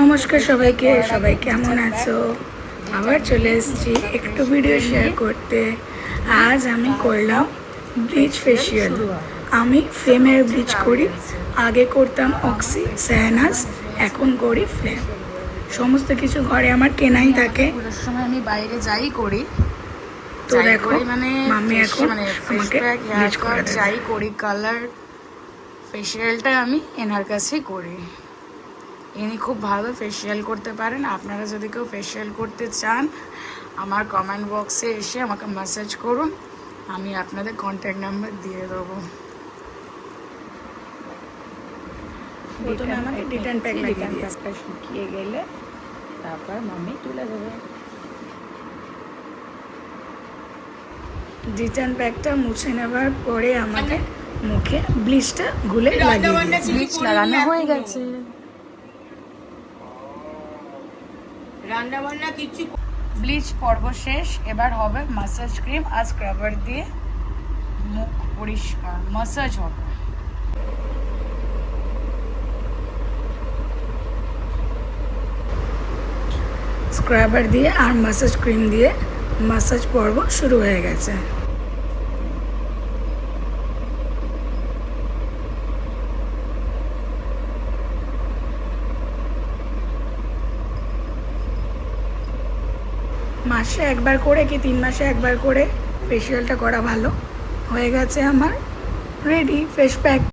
নমস্কার সবাইকে সবাই কেমন আছো? আবার চলে এসেছি একটু ভিডিও শেয়ার করতে। আজ আমি করলাম ব্লিচ ফেশিয়াল আমি ফেমের ব্লিচ করি আগে করতাম অক্সি স্যানাস এখন করি ফ্লেম সমস্ত কিছু ঘরে আমার কেনাই থাকে। সময় আমি বাইরে যাই করি তো দেখো মানে এখন আমাকে ব্লিচ করে যাই করি কালার ফেশিয়ালটা আমি এনার কাছেই করি। ইনি খুব ভালো ফেশিয়াল করতে পারেন। আপনারা যদি কেউ ফেশিয়াল করতে চান আমার কমেন্ট বক্সে এসে আমাকে মেসেজ করুন আমি আপনাদের কন্ট্যাক্ট নাম্বার দিয়ে দেবো। প্রথমে আমাকে ডিটেন প্যাক লাগিয়ে রিটার্ন দিয়েছে। শুকিয়ে গেলে তারপর মাম্মি তুলে দেবে। ডিটেন প্যাকটা মুছে নেওয়ার পরে আমাকে মুখে ব্লিচটা গুলে লাগিয়ে দিয়েছে। ব্লিচ লাগানো হয়ে গেছে। রান্না বান্না ব্লিচ পর্ব শেষ, এবার হবে মাসাজ ক্রিম আর স্ক্রাবার দিয়ে মুখ পরিষ্কার মাসাজ হবে। স্ক্রাবার দিয়ে আর মাসাজ ক্রিম দিয়ে মাসাজ পর্ব শুরু হয়ে গেছে। মাসে একবার করে কি তিন মাসে একবার করে ফেসিয়ালটা করা ভালো? হয়ে গেছে আমার রেডি ফেস প্যাক